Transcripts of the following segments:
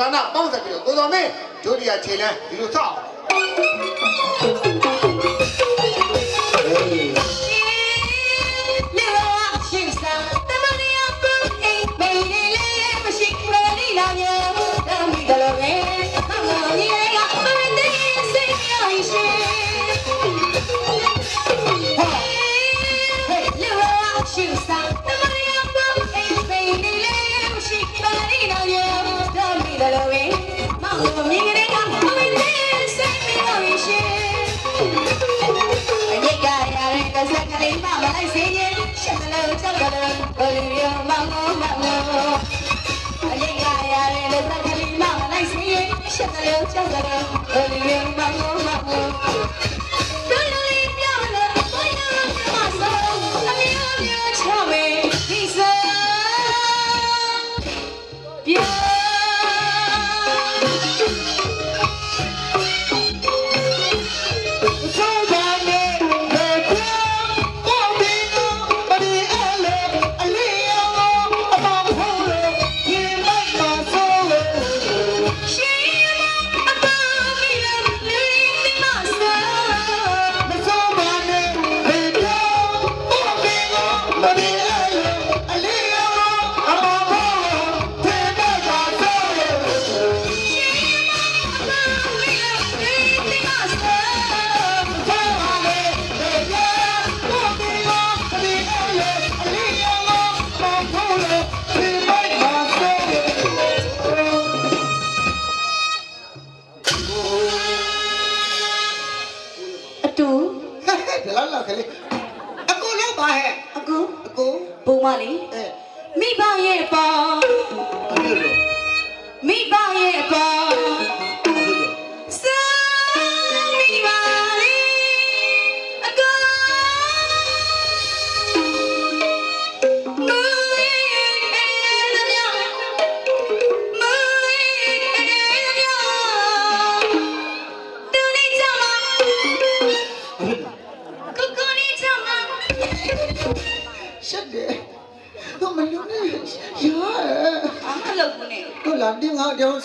ကနာပေါင်းဆက်ပြီးတော့ကိုတော်မင်းဒုတိယခြေလမ်းဒီလိုဆောက် ကစကလေးမမလိုက်စေရင်ရှက်လို့ကြောက်ကလေးဘလူရမောင်မောင်မောင်အညစ်ကရတဲ့ကစကလေးမမလိုက်စေရင်ရှက်လို့ကြောက်ကလေးဘလူရမောင်မောင် အ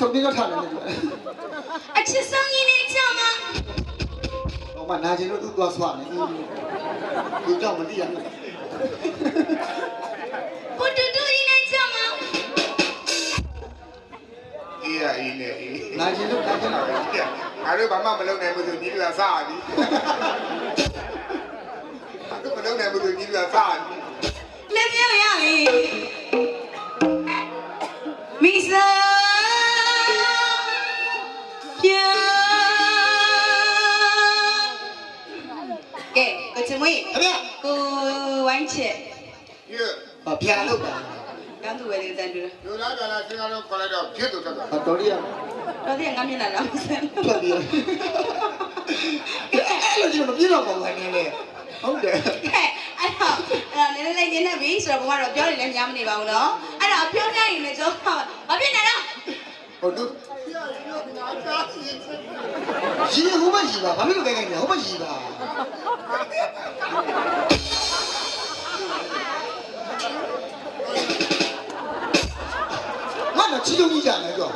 ဆုံးပြီးတော့ထားတယ်လေအချစ်ဆုံးကြီးနေကြမှာဟောမနာကျင်လို့သူ့သွားဆွနေဒီကြောင့်မသိရဘူးဘုဒ္ဓတူကြီးနေကြမှာအေးရအေးနဲ့အေးနာကျင်လို့နာကျင်တော့ငါတို့ဘာမှမလုပ်နိုင်ဘူးဆိုညီလူကစားပြီငါတို့မလုပ်နိုင်ဘူးဆိုညီလူကစားပြီလက်ပြောရပြီမိ ကဲကိုချမွေးအမေကိုဝိုင်းချက်ညဘာဖျားလို့ပါကောင်းသူပဲလေတန်တူလူလားကလားစဉ်းစားတော့ခေါ်လိုက်တော့ဖြစ်သူတက်တာအတော်ရီရတော့တဲ့ငါမျက်နှာတော့ဆန်းထွက်ပြီးအဲ့လိုကြီးမပြေတော့ပါဘူးအနေနဲ့ဟုတ်တယ်ဟဲ့အဲ့တော့အဲ့တော့နည်းနည်းလေးညနေပြီဆိုတော့ဘုမတော့ပြောနေလဲများမနေပါဘူးနော်အဲ့တော့ပြောပြရင်လည်းကြောဘာဖြစ်နေတော့ဟုတ်တူပြရရောငါစား ရင်ရီဟိုမရီပါဘာဖြစ်လို့ခိုင်းခိုင်းနေဟိုမရီပါငါတော့ချီလုံးကြီးကြတယ်ကြော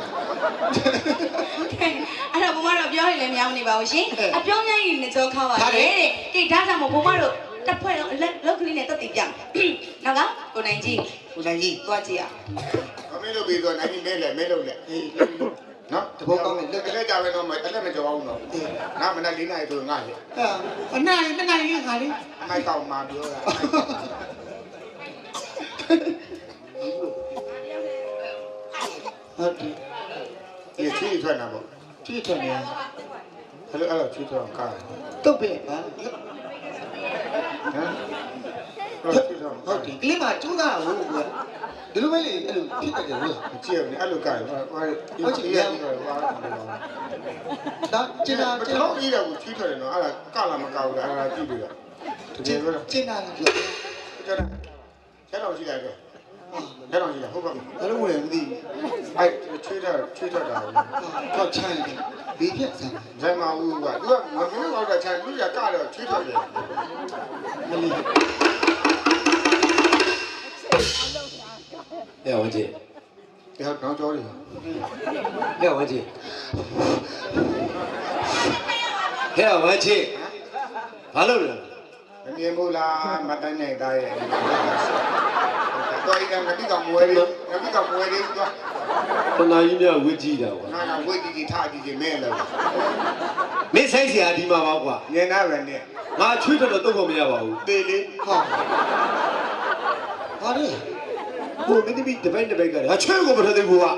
အဲ့တော့ဘုမတော့ပြောရင်လည်းများမနေပါဘူးရှင်အဲ့အပြောင်းများရင်လည်းကြောခါပါဟာတလေယ်တဲ့ကဲဒါကြောင့်မို့ဘုမတို့တစ်ဖွဲ့လုံးအလက်လောက်ကလေးနဲ့တက်တည်ပြနောက်ကကိုနိုင်ကြီးကိုနိုင်ကြီးသွားကြည့်ရအမေတို့ပြီးတော့နိုင်မဲလဲမဲလို့လဲအေး နော်တဘောကောင်းတယ်လလက်က်ကလက်ကြပဲတော့မအဲ့လက်မကြောက်အောင်တော့ငါမနဲ့လေးနိုင်ဆိုငါလေအာအနိုင်တနိုင်လေးခါလေးအမိုက်ကောက်မှပြောတာဟုတ်တယ်ဒီချီထွက်နေပေါ့ချီထွက်နေအဲ့လိုအဲ့လိုချီထွက်ကားဟမ်တုတ်ပဲပါအဲ့လိုချီထွက်ဟုတ်တယ်ကလေးမကျူးတာဟုတ်ကွာ ဒီလိုပဲလေအဲ့လိုဖြစ်တယ်လို့ကြည့်ရနေအဲ့လိုကားဟိုဟိုဒီရပြီးတော့ဟာဒါကျင်တာပကျင်ထောတာင်းကြီးတော့ချီထွက်တယ်နော်အဲ့ဒါကလာမကောက်ဘူးအဲ့ဒါကြည့်ပြီးတော့တကကျယ်င်ပြောတာကျင်တာပြောကျွန်တော်ကျတော့ရှိလိုက်တော့ကျတော့ရှိလိုက်ဟုတ်ပါဘူးဘယ်လိုဝင်မသိအဲ့ချွေးတော့ချွေးထွက်တာတော့ချိုင်းဘေးပြက်ဆန်ဇိုင်းမဦးကသူကမပြောတော့တဲ့ချန်လူရကတော့ချွေးထွက်တယ်မလီ 哎，王姐， တရားကောင်းကြောတယ် ဟဲ့ဝမ်းချေဟဲ့ဝမ်းချေဘာလို့လဲ မမြင်ဘူးလားမတိုင်းနိုင်သားရဲ့တော့ဒီကငတိကမွဲလေးငတိကမွဲလေးတော့ တနာကြီးများဝစ်ကြည့်တာကွာ နာနာဝိတ်တီတီထားကြည့်ခြင်းမဲလို့ မင်းဆိုင်ဆရာဒီမှာပါကွာ ညင်နာပဲနဲ့ ငါချွေးတော့တော့တော့မရပါဘူး တေးလေး ဟာဘာလဲ ဟိုမင်းသမီးတပိုက်တပိုက်ကငါချွေးကိုမထသေးဘူးကွာ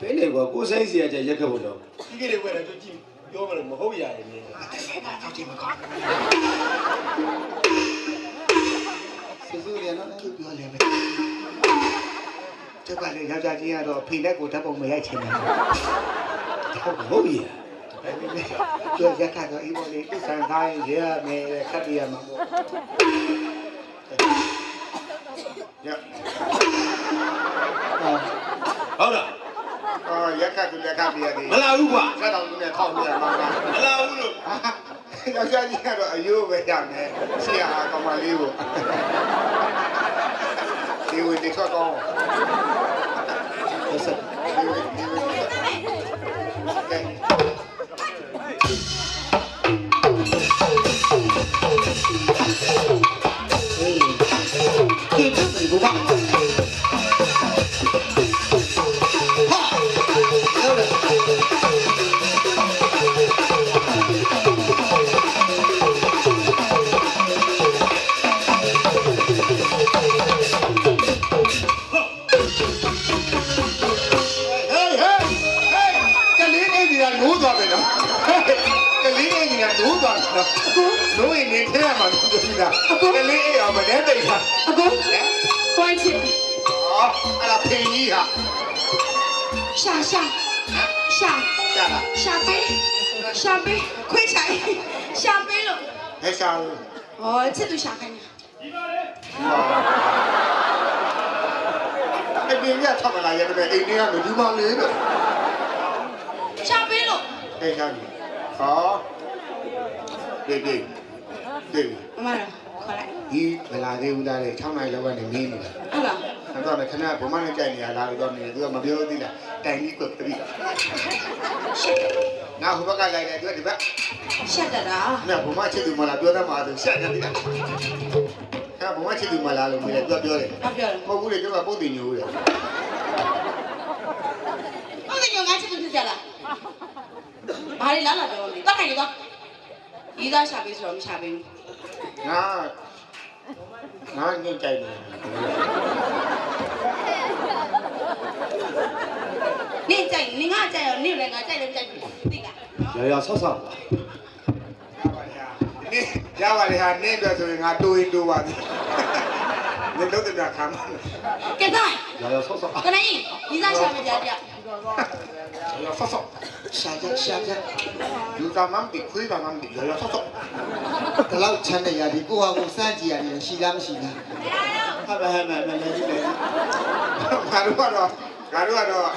ဘယ်လေကွာကိုဆိုင်ဆရာကြရက်ခတ်ဖို့တော့ဒီကလေးဝဲတော့ကြည့်ပြောမလို့မဟုတ်ရရင်လေစူးစူးရနော်သူပြောလဲမယ်ကျက်ကလည်းယောက်ျားချင်းကတော့ဖိလက်ကိုဓာတ်ပုံမရိုက်ချင်ဘူးဟုတ်ရပြောရက်ကတော့ဤပေါ်လေးသူဆန်သားရင်ရရမယ်ခတ်ပြရမှာပေါ့ ရဟာဟုတ်လားအော်ရက်ခတ်ကလည်းခတ်ပြရတယ်မလာဘူးကွာစက်တော်သူနဲ့ထောက်ပြရမှာလားမလာဘူးလို့ယောက်ျားကြီးကတော့အယိုးပဲရမယ်ဆရာကောင်မလေးကိုဒီဝင်ဒီဆော့ကောင်းဆက်ဆက်ဒီဝင် ရှာပေးခွင့်ချိုင်ရှာပေးလို့ဟဲ့ရှာလို့ဟောချစ်သူရှာခိုင်းတာအပြင်ကထွက်မလာရတဲ့အိမ်တွေကမဒီမောင်လေးလို့ရှာပေးလို့ဟဲ့ရှာပြီဟောဒေဒေဒေအမတော်ခေါ်လိုက်ဒီမလာသေးဘူးလားလေ6နိုင်လောက်ကနေမင်းနေတာဟုတ်လား အဲ့တော့ခဏဘုမနဲ့ကြိုက်နေရလားလို့တော့နေသူကမပြောသေးလားတိုင်ကြီးကွတပိနာဟိုဘက်ကလိုက်တယ်သူကဒီဘက်ရှက်တတာနာဘုမချစ်သူမလားပြောတတ်မှာသူရှက်နေပြီလားအဲ့ဘုမချစ်သူမလားလို့မြင်တယ်သူကပြောတယ်ဘာပြောလဲမဟုတ်ဘူးလေသူကပုတ်တင်ညိုးတယ်ဟုတ်တယ်ညငါချစ်သူဖြစ်ကြလားဘာလဲလာလာပြောနေတော့ခိုင်းနေတော့ဤသားရှာပေးဆိုတော့မရှာပေးဘူးငါငါညင်ကြိုက်တယ် နင့်ကြိုက်နင်ငါကြိုက်ရောနင့်လည်းငါကြိုက်လည်းကြိုက်ပြီသိလားရရဆော့ဆော့ပါနေရပါလေဟာနေအတွက်ဆိုရင်ငါတိုးရင်တိုးပါပြီနေတော့တည်းခံမှာကဲတိုင်းရရဆော့ဆော့ကနေ့ဤသားရှာမကြကြရဆော့ဆော့ရှာကြရှာကြလူကမှမသိခွေးကမှမသိရရဆော့ဆော့ဒီလောက်ချမ်းတဲ့ຢာဒီကိုဟာကိုစမ်းကြည့်ရတယ်ရှိလားမရှိလားဟာဘာဟဲ့မမလည်းကြည့်လိုက်ငါတို့ကတော့ ငါတို့ကတော့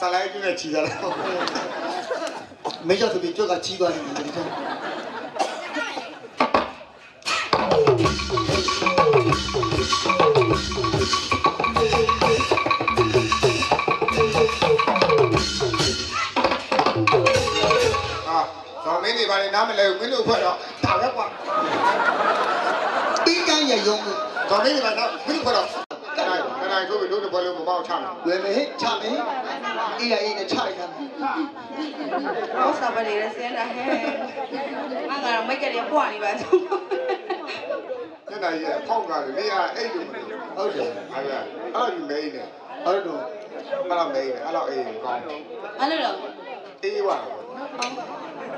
ဆလိုက်ကျနဲ့ချီကြတယ်မေကျော်သူပြီးကြောက်ကချီးသွားတယ်ဒီတော့ဟာတော့မင်းတွေဘာလဲနားမလဲဘူးမင်းတို့ဖွဲ့တော့ဒါပဲကွာပြီးကန်းရယုံကိုတော့မင်းတွေဘာတော့မင်းတို့ဖွဲ့တော့ကနို င်ကနိုင်ဆိုပြီးတို့တို့ဘယ်လိုမပေါ့ချမယ်ဝယ်မယ်ချမယ်အေးရအေးနဲ့ချလိုက်တာဘောစာပါလေဆင်းတာဟဲ့ငါကတော့မိတ်ကလေးပွားနေပါဆိုညနေရဖောက်ကားလေအဲ့အဲ့လိုဟုတ်တယ်ဟာဗျာအဲ့လိုမဲနေဟုတ်တော့အဲ့လိုမဲနေအဲ့လိုအေးကောင်းဘာလို့လဲအေးပါ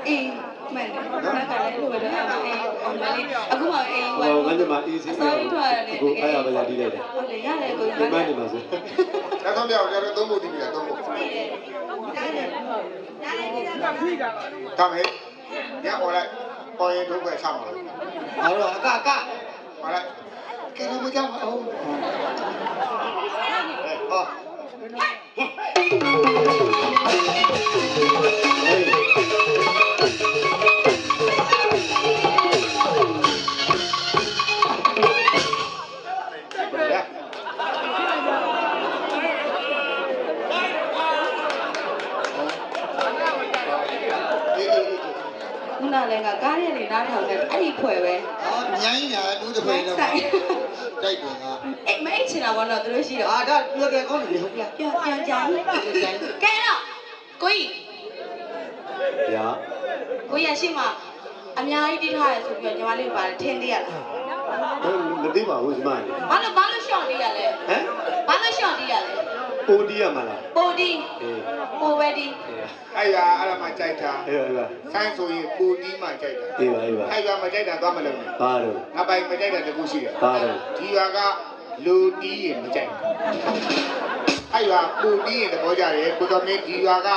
အေး မှန်တယ်ငါကလည်းလိုပဲတော့အေးအောင်မလေးအခုမှအေးဟိုငါညမအေးစင်းအခုအားရပါရတီးလိုက်တယ်ဟုတ်တယ်ရတယ်ကိုဒီမနေမှာဆိုလက်ဆောင်ပြောင်းကြတော့သုံးဖို့တည်ပြီလားသုံးဖို့ဒါမေးညော်လိုက်ပေါ်ရင်ထုတ်ပဲချမှာလို့အဲ့တော့အကကဟောလိုက်ကဲတော့မကြောက်အောင်ဟောဟေး ဘောတော့သူတို့ရှိတော့အာဒါပြောတယ်ကောင်းတယ်ဟုတ်လားပြန်ပြန်ကြိုင်ကဲတော့ကိုကြီးဗျာကိုကြီးရှိမှအများကြီးတိထားရဆိုပြီးတော့ညီမလေးပါတယ်ထင်သေးရလားမသိပါဘူးဒီမှာလေဘာလို့ဘာလို့ရှော့သေးရလဲဟမ်ဘာလို့ရှော့သေးရလဲပိုတီးရမလားပိုဒီအေးပိုပဲဒီအဲ့ရအဲ့ဒါမှကြိုက်တာအေးပါဆိုင်းဆိုရင်ပူတီးမှကြိုက်တာအေးပါအေးပါအဲ့ရမကြိုက်တာသွားမလို့ဘာတော့ငါပိုင်မကြိုက်တာတခုရှိတယ်ဘာတော့ဒီရွာက လူတီးရင်မကြိုက်ဘူးအဲ့ရွာပူတီးရင်သဘောကျတယ်ကိုတော်မင်းဒီရွာက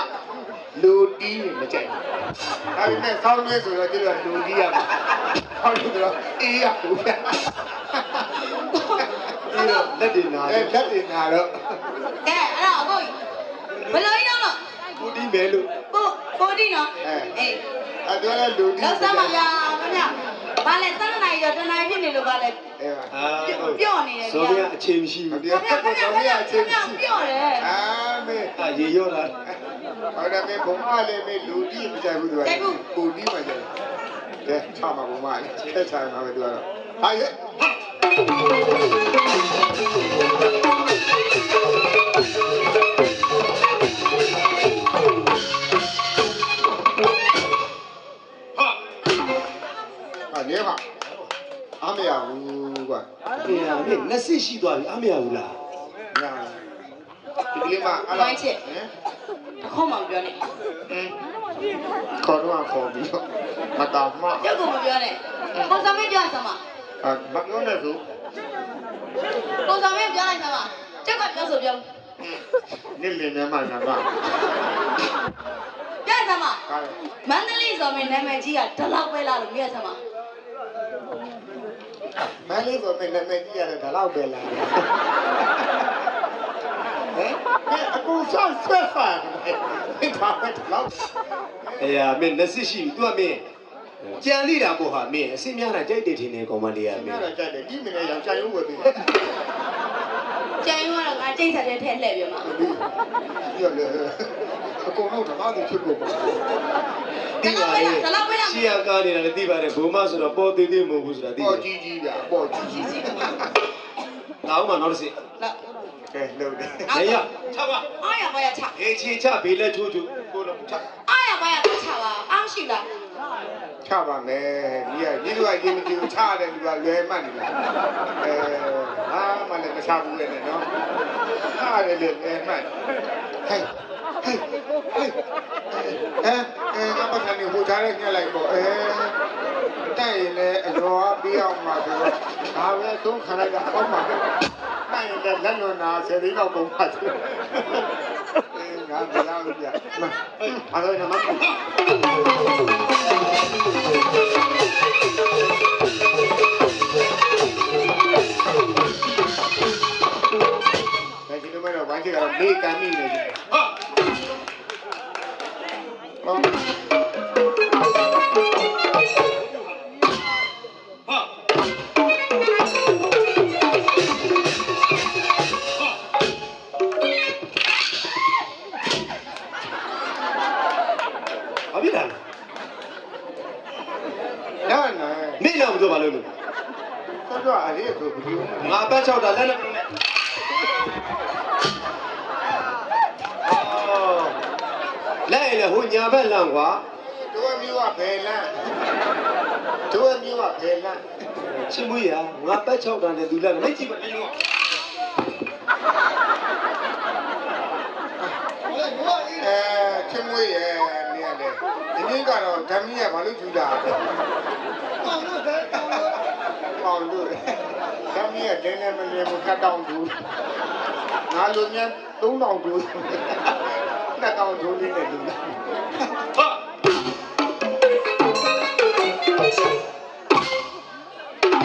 လူတီးရင်မကြိုက်ဘူးဒါပေမဲ့ဆောင်းနေဆိုတော့ဒီလိုလူတီးရမှာဟောလို့တော့အေးရဘူးဗျာအေးတော့လက်တွေနာအဲလက်တင်တာတော့ကဲအဲ့တော့အကိုကြီးဘယ်လိုကြီးတော့လို့ပိုတီးမယ်လို့ပိုပိုဒီနော်အေးအဲ့တော့လည်းလူတီးလောက်စမ်းပါဗျာခင်ဗျ ဘာလဲ7နိုင်တော့တနိုင်ဖြစ်နေလို့ဘာလဲအဲပါအာပြော့နေတယ်ဆိုဗျာပြန်အချိန်မရှိဘူးဒီခင်ဗျခင်ဗျခင်ဗျခင်ဗျပြော့တယ်အာမေအာရေရောတာဟောတယ်မေဘုံမလည်းမေလူတီးမကြိုက်ဘူးသူကပူတီးမှကြိုက်ကဲချမှာဘုံမလည်းချက်ချမှာပဲသူကတော့ဟာရဲ့ ရှိသွားပြီအမရဘူးလားညာဒီကလေးမအဲ့ဝိုင်းချစ်ဟမ်တစ်ခေါက်မှမပြောနဲ့ခေါ်တော့ခေါ်ပြီးတော့မတော်မှကျုပ်ကမပြောနဲ့ပုံစံမပြောစမ်းမအာမပြောနဲ့ဆိုပုံစံမပြောလိုက်စမ်းမကျုပ်ကပြောဆိုပြောနေလင်းနေမှနာပါပြောစမ်းမကားမန္တလေးဆိုမယ့်နာမည်ကြီးကဒီလောက်ပဲလားလို့ပြောစမ်း မမလေးကိုမင်းလည်းမကြည့်ရတယ်ဒါတော့ပဲလားဟမ်အခုဆောက်ဆွဲဖာဒီပါပဲတော့အေးဟာမင်းနှစ်စစ်ရှိပြီ तू ကမင်းကြံလိတာပေါ့ဟာမင်းအစင်းများတာကြိုက်တယ်ထင်တယ်ကောင်မလေးကမမင်းင်းတော့ကြိုက်တယ်ဒီမင်းလည်းရောင်ချရုံးဝယ်ပြီး ကျန်ရောတော့ငါတိတ်ဆက်တဲ့ထဲလှည့်ပြမှာဒီရလေအကုန်လုံးဓမ္မတွေဖြစ်ကုန်ပါဒီပါလေရှီယာကားနေတာလည်းသိပါတယ်ဘုံမဆိုတော့ပေါ်သေးသေးမဟုတ်ဘူးဆိုတာသိတပေါ်ယ်ကြီးကြီးဗျာပေါ်ကြီးကြီးငါ့ဥမှာနောက်တစ်စစ်လောက်ကဲလို့တယ်နေရချပါအားရပါရချအေးချီချဘေးလက်ချိုးချိုးကိုတော့ချအားရပါရချပါအားရှိလား ချပါမယ်ဒီကဒီလိုကရင်မကြည့်ချရတယ်ဒီကလွယ်မှတ်နေလားအဲဟာမလည်းမချဘူးလေနော်ချရတယ်လေလွယ်မှတ်ဟဲ့ဟဲ့ဟဲ့အဲအဲငါပတ်ကနေဟိုချားရဲညက်လိုက်ပေါ့အဲတဲ့ရင်လည်းအရောပြီးအောင်မှာဆိုတော့ဒါပဲသုံးခါလိုက်တာအောက်မှာတဲ့ရင်လည်းလက်လွန်နာဆယ်သိန်းတော့ပုံပါသေးအဲ ငါမရဘူးဗျမအားလုံးနမဒါဒီလိုမဲ့တော့ဝိုင်းချကတော့မေးကန်မိနေတယ် တို့မျိုးကဘယ်လန်းချင်းမွေးရငါပတ်ချောက်တာနဲ့သူလက်နဲ့ကြည့်ပါလေရောအဲချင်းမွေးရဲ့နေရတယ်ဒီနေ့ကတော့ဓမီးကဘာလို့ယူတာလဲပေါင်လို့ပဲပေါင်လို့ဓမီးကဒင်းနေမလင်းမခတ်တောင်းသူငါလိုမြန်3000ဒူနှစ်တောင်းဒူလေးနဲ့လူ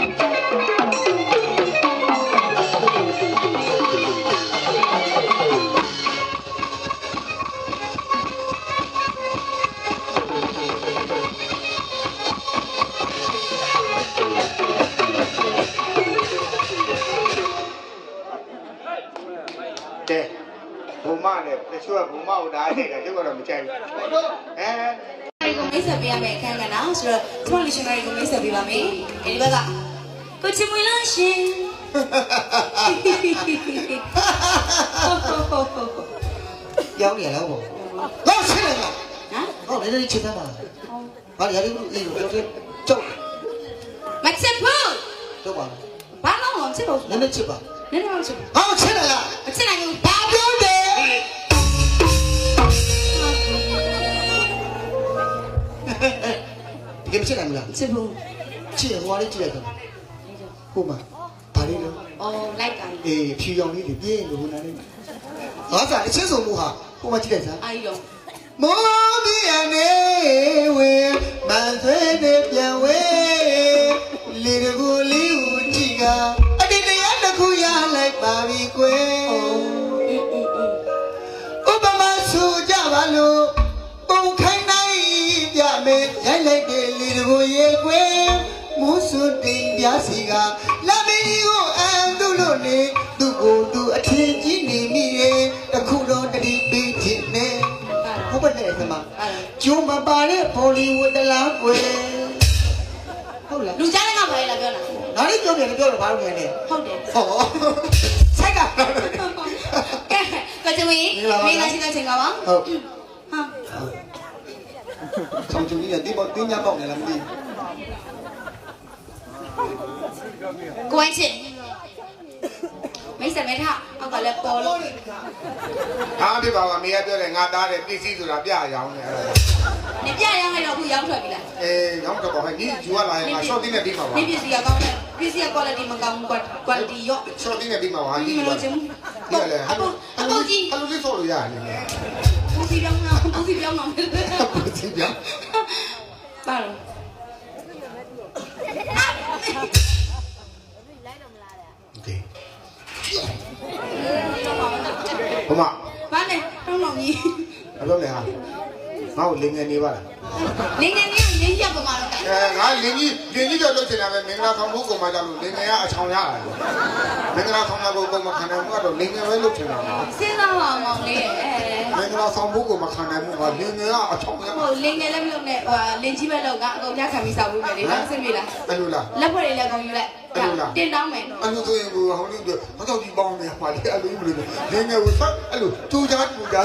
ဟာကဲဘုံမနဲ့တချို့ကဘုံမကိုဓာတ်နေတာကျုပ်ကတော့မကြိုက်ဘူးဟမ်တွေကိုမိတ်ဆက်ပေးရမယ်အခန်းကဏ္ဍဆိုတော့ကျမလူရှင်မတွေကိုမိတ်ဆက်ပေးပါမယ်ဒီဘက်က ကိုချင်မွေလို့ရှင်ပြောင်းနေရလားဘောတော့ဆင်းလိုက်လားဟမ်ဟောလည်းလည်းချစ်သားပါဟာရည်အေးလို့ပြောတယ်ကြောက်မချစ်ဘူးကြောက်ပါဘာလို့မချစ်ဘူးနည်းနည်းချစ်ပါနည်းနည်းမချစ်ဘူးဟောချစ်လိုက်လားမချစ်နိုင်ဘူးဘာပြောတယ်ဒီကမချစ်နိုင်ဘူးလားချစ်ဘူးချစ်ရဟိုလေးကြည့်လိုက်တော့ ဟုတ်မှာဘာလေးလို့အော်လိုက်ကန်အေးဖြူရောင်လေးတွေပြင်းလို့ဟိုနားလေးငါစားအချင်းစုံမှုဟာဟိုမှာကြည့်လိုက်စမ်းအာရီတော့မောဘီယနေဝေမန်ဆွေနဲ့ပြန်ဝေလေတကူလေးကိုကြည့်ကအတိတ်တရားတစ်ခုရလိုက်ပါပြီကွယ်အေးအေးအေးဥပမာဆိုကြပါလို့ပုံခိုင်းနိုင်ပြမယ်ရိုက်လိုက်တဲ့လေတကူရေကွယ်မူး စွတင်ပြစီကလာမီကိုအန်သူလို့နေသူ့ကိုယ်သူအထင်ကြီးနေမိရဲ့တခုတော့တတိပေးခြင်းနဲ့အာဟုတ်ပါတယ်ဆမအာကျုံမပါတဲ့ဘောလီဝုဒ်တလားကွယ်ဟုတ်လားလူကြားတဲ့ကဘာလဲလာပြောတာနားလေးပြောပြန်ပြောတော့ဘာလို့လဲနဲ့ဟုတ်တယ်ဟောဆိုင်ကကဲကကြဝေးမင်းသားရှိတဲ့ချိန်ကပါဟုတ်ဟာဆောင်ကျူကြီးကဒီပေါ်တင်းညာပေါက်နေလားမသိ ကိုဝိုင်းချစ်မိတ်ဆက်မဲထားအောက်ကလည်းပေါ်လို့ဟာဖြစ်ပါပါမေကပြောတယ်ငါသားတယ်ပစ္စည်းဆိုတာပြရအောင်လေအဲ့ဒါနေပြရမ်းလိုက်တော့အခုရောက်ထွက်ပြီလားအေးရောင်းတော့ပါဟဲ့ဒီယူရလာရင်ငါ short တင်းနဲ့ပြီးမှာပါဒီပစ္စည်းကကောင်းတယ်ပစ္စည်းက quality မကောင်းဘူး quality ရော့ short တင်းနဲ့ပြီးမှာပါဒီဒီမလို့ချင်းဒီလေအပုတ်အပုတ်ကြီးအဲ့လိုလေးဆော့လို့ရတယ်လေပူစီပြောင်းတော့ပူစီပြောင်းတော့ဘူးသိဗျာပါတော့ ကြီးအလုပ်လေဟာငါ့ကိုလင်းငယ်နေပါလားနေနေနေနေရပါမှာတော့အဲငါလင်းကြီးလင်းကြီးတော့လုပ်ချင်တာပဲမင်္ဂလာဆောင်ဖို့ကောင်မကြလို့လင်းငယ်ကအချောင်ရတယ်မင်္ဂလာဆောင်တာကိုကောင်မခံနိုင်ဘူးကတော့လင်းငယ်ပဲလုပ်ချင်တာပါစဉ်းစားပါမောင်လေးအဲ မင်္ဂလာဆောင်ဖို့ကောင်မခံနိုင်ဘူးကလင်းငယ်ကအချောင်ရဟိုလင်းငယ်လည်းမလုပ်နဲ့ဟိုလင်းကြီးပဲလုပ်ကအကုန်ကြခံပြီးစောက်ပြီးမယ်လေတော့ဆင်ပြီလားအဲ့လိုလားလက်ဖွဲ့လေးလည်းကုန်ယူလိုက်တင်တောင်းမယ်အဲ့လိုဆိုရင်ကိုဟောင်းလေးတို့ဟောတော့ဒီပေါင်းနေမှာလေအဲ့လိုမလို့လင်းငယ်ကိုဆက်အဲ့လိုတူကြတူကြ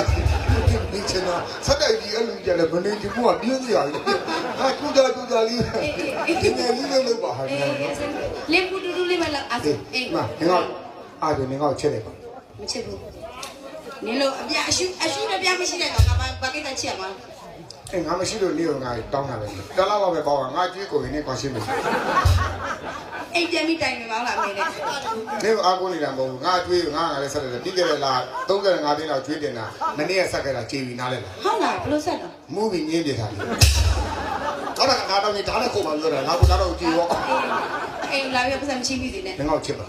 ဒီချင်တော့ဆက်တိုက်ဒီအဲ့လိုကြလည်းဘယ်နေဒီမို့ကပြင်းစရာကြီးဟာတူကြတူကြလေးဒီငယ်လေးလေးလုပ်ပါဟာအေးလင်းပူတူတူလေးပဲလောက်အဲ့အေးအေးမငါအားရနေငါ့ကိုချက်လိုက်ပါမချစ်ဘူး နင်လို့အပြအရှုအရှုနဲ့ပြမရှိတဲ့ကောင်ကဘာကိစ္စချစ်ရမှာအဲငါမရှိလို့နေရောငါတောင်းတာပဲတလားတော့ပဲပေါ့ငါကြွေးကိုရင်းနဲ့ကွာရှင်းမယ်အိမ်ပြန်ပြီးတိုင်နေပါလားအမေနဲ့နေအားကိုနေတာမဟုတ်ဘူးငါကြွေးငါငါလည်းဆက်တယ်ပြီးခဲ့တဲ့လား35တင်းလောက်ကြွေးတင်တာမနေ့ကဆက်ခဲ့တာကြေပြီနားလဲလားဟုတ်လားဘလို့ဆက်တော့မူးပြီးငင်းပြထားတယ်တော့ငါတော့နေဓာတ်နဲ့ခုတ်မှပြောတာငါကတော့ကြည့်ရောအေးလာပြီးပတ်စံချင်းပြီးသေးတယ်ငါ့ကိုချစ်ပါ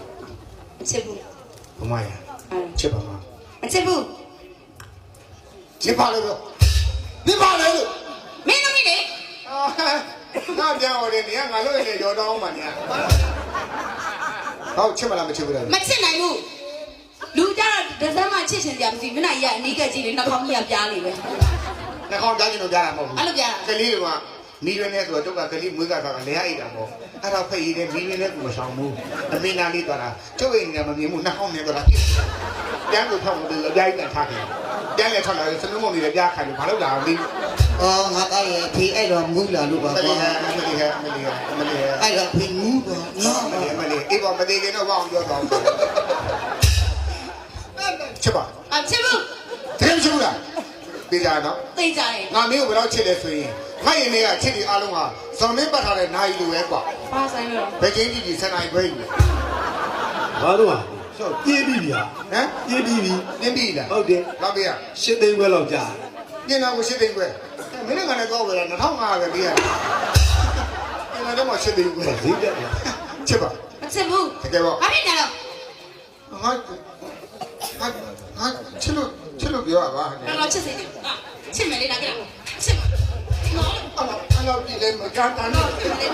မချစ်ဘူးဘမရချစ်ပါမမ ချစ်ဘူးချစ်ပါလေတော့ဒီပါလေလို့မင်းသမီးလေငါပြန်ဟောတယ်နေငါလို့လေရောတော့မှနေဟောချစ်မလားမချစ်ဘူးလားမချစ်နိုင်ဘူးလူကြတော့ဒဇမ်းမှချစ်ချင်ကြမရှိမျက်နှာကြီးကအနီးကကြီးလေနှာခေါင်းကြီးကပြားနေပဲနှာခေါင်းကြားချင်တော့ကြားတာမဟုတ်ဘူးအဲ့လိုပြားတာကလေးတွေက မီးရင်းနဲ့ဆိုတော့ကျုပ်ကကလေးမွေးကစားကလဲအိတ်တာပေါ့အဲ့ဒါဖိတ်ရည်နဲ့မီးရင်းနဲ့ကိုမဆောင်ဘူးအမေနာလေးသွားတာကျုပ်အိမ်ကမမြင်ဘူးနှာခေါင်းနဲ့သွားတာပြန်လို့ထောက်လို့အပြားကြီးနဲ့ထားတယ်ပြန်လဲထောက်လာစလုံးမုံလေးလည်းပြားခိုင်လို့ဘာလို့လာအောင်ဒီအော်ငါကလည်းဖေးအဲ့တော့မူးလာလို့ပါမကွာလေးဟဲမလေးဟဲမလေးဟဲမလေးဟဲအဲ့တော့ဖေးမူးတော့နော်မလေးမလေးအေးပါမသေးခင်တော့ဘာအောင်ပြောတော့ချစ်ပါအချစ်ဘူးတကယ်ချစ်ဘူးလားပြေးကြတော့သိကြတယ်ငါမင်းကိုဘယ်တော့ချစ်လဲဆိုရင် ငါရင်တွေကချစ်ဒီအားလုံးဟာဇော်မင်းပတ်ထားတဲ့နိုင်လိုပဲကွာဘာဆိုင်လို့ဘယ်ချင်းကြီးကြီးဆန်နိုင်ခွဲကြီးဘာလို့อ่ะရှော့ပြေးပြီဗျာဟမ်ပြေးပြီပြီနင်းပြီလားဟုတ်တယ်လောက်ပြရရှစ်သိန်းခွဲလောက်ကြာညင်လာကိုရှစ်သိန်းခွဲမင်းလည်းငါလည်းကောက်ဝယ်တာ2500ပဲပေးရတယ်ညင်လာတော့မှရှစ်သိန်းခွဲဈေးတက်တယ်ချစ်ပါမချစ်ဘူးတကယ်ပေါ့ဘာဖြစ်နေတော့ငါငါငါချစ်လို့ချစ်လို့ပြောရပါတော်တော်ချစ်စိတ်တယ်ချစ်မယ်လေဒါကြလားချစ် မယ်နော်အဲ့တော့အဲ့တော့ဒီလေမကန်တန်းနဲ့ဒီလေ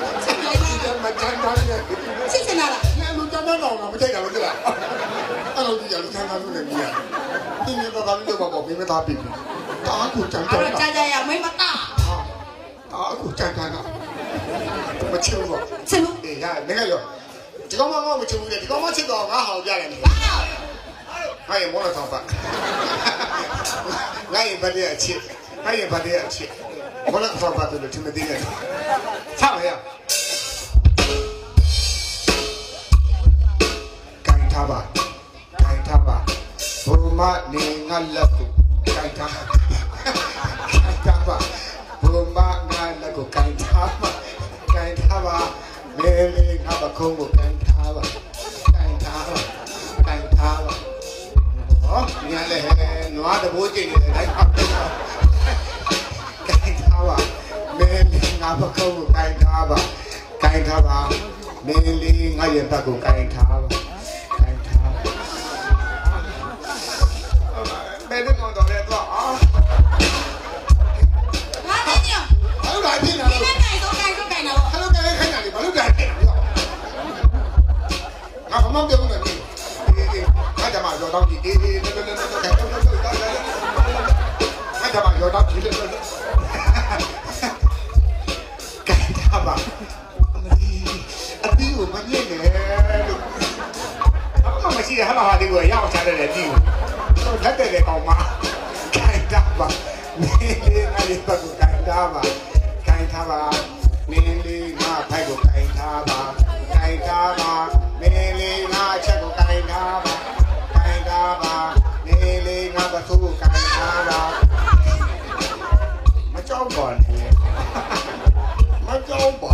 မကန်တန်းနဲ့ချစ်စင်လာလားညလူတန်းတော့တော့မကြိုက်တာလို့ကြလားအဲ့တော့ဒီလူတန်းတန်းလို့လည်းမြည်ရဒီနေ့တော့ဘာလို့တော့ပေါ့မင်းမသားပြီတာကူတန်းတအဲ့န်းတော့ကြာကြာရမိမတာအာအခုတန်တန်ကမချဘူးပေါ့ချစ်လို့အေး ရတယ်ငါရောဒီကောင်မငါ့ကိုမချဘူးလေဒီကောင်မချစ်တော့ငါဟောင်ပြတယ်လေငါရင်မောလာဆောင်ပါငါရင်ဗတ်တဲ့အချစ်ငါရင်ဗတ်တဲ့အချစ်မောလာဆောင်ပါတို့ထင်မသိနဲ့ဆက်ပါရကန်ထားပါကန်ထားပါဘုမနေငါလက်ကိုကန်ထားကန်ထားပါဘုမငါလက်ကိုကန်ထားပါကန်ထားပါမေလေးငါပခုံးကိုကန်ထားပါကန်ထားပါကန်ထားပါဟောညာလေနွားတဘိုးကျင်နေတယ်လိုက်ပါ ငါပခုံးကိုကန်ထားပါကန်ထားပါမေလေးငါရဲ့ဘက်ကိုကန်ထားပါကန်ထားပါဘယ်တော့တော့လဲတော့အာငါသိညောဘာလို့လာဖြစ်နေဒီလဲနေ့နိုင်တော့နိုင်တော့နိုင်တော့ဘာလို့ကြလဲခိုင်းတာလဲဘာလို့ကြလဲငါဘာမှပြောမနေဘူးအေးအေးငါကြမှာရောတော့ဒီအေးအေးလောလောလောလောငါကြမှာရောတော့ဒီလောလောကဲ ပီကိုမမြင်နဲ့လို့အမမရှိတဲ့ဟာဟာဒီကိုရောက်ချတယ်လေဒီကိုလက်တယ်လေကောင်မကဲတာပါနေလေးငါလေးပတ်ကိုကဲတာပါကဲတာပါနေလေးငါဖိုက်ကိုကဲတာပါကဲတာပါနေလေးငါချက်ကိုကဲတာပါကဲတာပါနေလေးငါပသူကိုကဲတာပါမကြောက်ပါနဲ့မကြောက်ပါ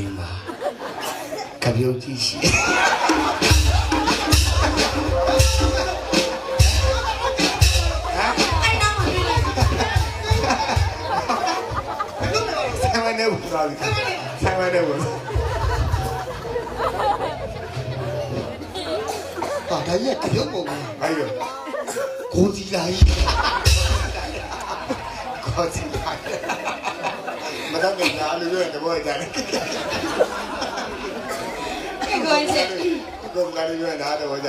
အဲ့နာလေးမှာကပြုတ်ကြည့်ရှိအဲ့တော့မပြီးလို့ဆမ်းမနေဘူးသွားပြီဆမ်းမနေဘူးဟာဒါကြီးကပြုတ်ပုံပဲဘာလို့ကိုစီလာကြီးကောစီလာမ တော့ကနာလူတွေတော့ကြတယ်ဒီကိုင်းစစ်ကိုလာလူတွေနားတော့ကြ